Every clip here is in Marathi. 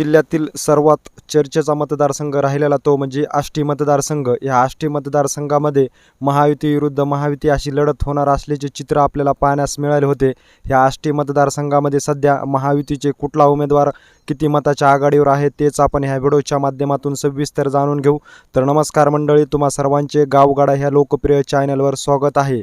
जिल्ह्यातील सर्वात चर्चेचा मतदारसंघ राहिलेला तो म्हणजे आष्टी मतदारसंघ. या आष्टी मतदारसंघामध्ये महायुती विरुद्ध महायुती अशी लढत होणार असल्याचे चित्र आपल्याला पाहण्यास मिळाले होते. या आष्टी मतदारसंघामध्ये सध्या महायुतीचे कुठला उमेदवार किती मताच्या आघाडीवर आहे तेच आपण ह्या व्हिडिओच्या माध्यमातून सविस्तर जाणून घेऊ. तर नमस्कार मंडळी तुम्हा सर्वांचे गावगाडा ह्या लोकप्रिय चॅनलवर स्वागत आहे.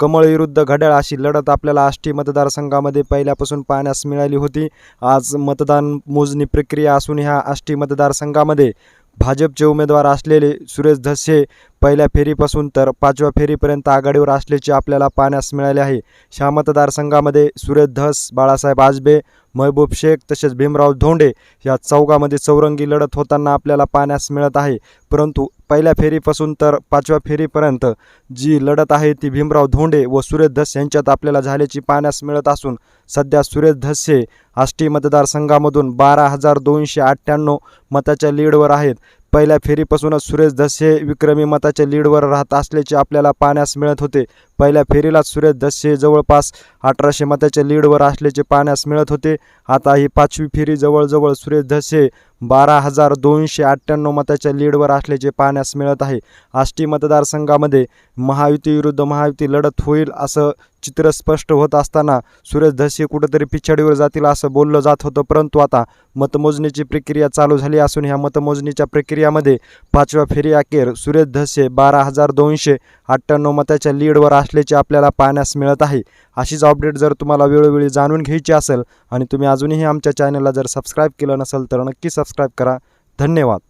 कमळ विरुद्ध घड्याळ अशी लढत आपल्याला आष्टी मतदारसंघामध्ये पहिल्यापासून पाहण्यास मिळाली होती. आज मतदान मोजणी प्रक्रिया असून ह्या आष्टी मतदारसंघामध्ये भाजपचे उमेदवार असलेले सुरेश धसे पहिल्या फेरीपासून तर पाचव्या फेरीपर्यंत आघाडीवर असल्याचे आपल्याला पाहण्यास मिळाले आहे. ह्या मतदारसंघामध्ये सुरेश धस बाळासाहेब आजबे महबूब शेख तसेच भीमराव धोंडे या चौघामध्ये चौरंगी लढत होताना आपल्याला पाहण्यास मिळत आहे. परंतु पहिल्या फेरीपासून तर पाचव्या फेरीपर्यंत जी लढत आहे ती भीमराव धोंडे व सुरेश धस यांच्यात आपल्याला झाल्याची पाहण्यास मिळत असून सध्या सुरेश धस हे आष्टी मतदारसंघामधून बारा हजार दोनशे अठ्ठ्याण्णव मताच्या लीडवर आहेत. पहिल्या फेरीपासूनच सुरेश धसे विक्रमी मताच्या लीडवर राहत असल्याचे आपल्याला पाहण्यास मिळत होते. पहिल्या फेरीलाच सुरेश धसे जवळपास अठराशे मताच्या लीडवर असल्याचे पाहण्यास मिळत होते. आता ही पाचवी फेरी जवळजवळ सुरेश धसे बारा हजार दोनशे अठ्ठ्याण्णव मताच्या लीडवर असल्याचे पाहण्यास मिळत आहे. आष्टी मतदारसंघामध्ये महायुती विरुद्ध महायुती लढत होईल असं चित्र स्पष्ट होत असताना सुरेश धसे कुठंतरी पिछाडीवर जातील असं बोललं जात होतं. परंतु आता मतमोजणीची प्रक्रिया चालू झाली असून ह्या मतमोजणीच्या प्रक्रियामध्ये पाचव्या फेरी अखेर सुरेश धसे बारा हजार दोनशे अठ्ठ्याण्णव मताच्या लीडवर असल्याचे आपल्याला पाहण्यास मिळत आहे अशीच अपडेट जर तुम्हाला वेळोवेळी जाणून घ्यायची असेल आणि तुम्ही अजूनही आमच्या चॅनलला जर सबस्क्राईब केलं नसेल तर नक्की सबस्क्राईब करा. धन्यवाद.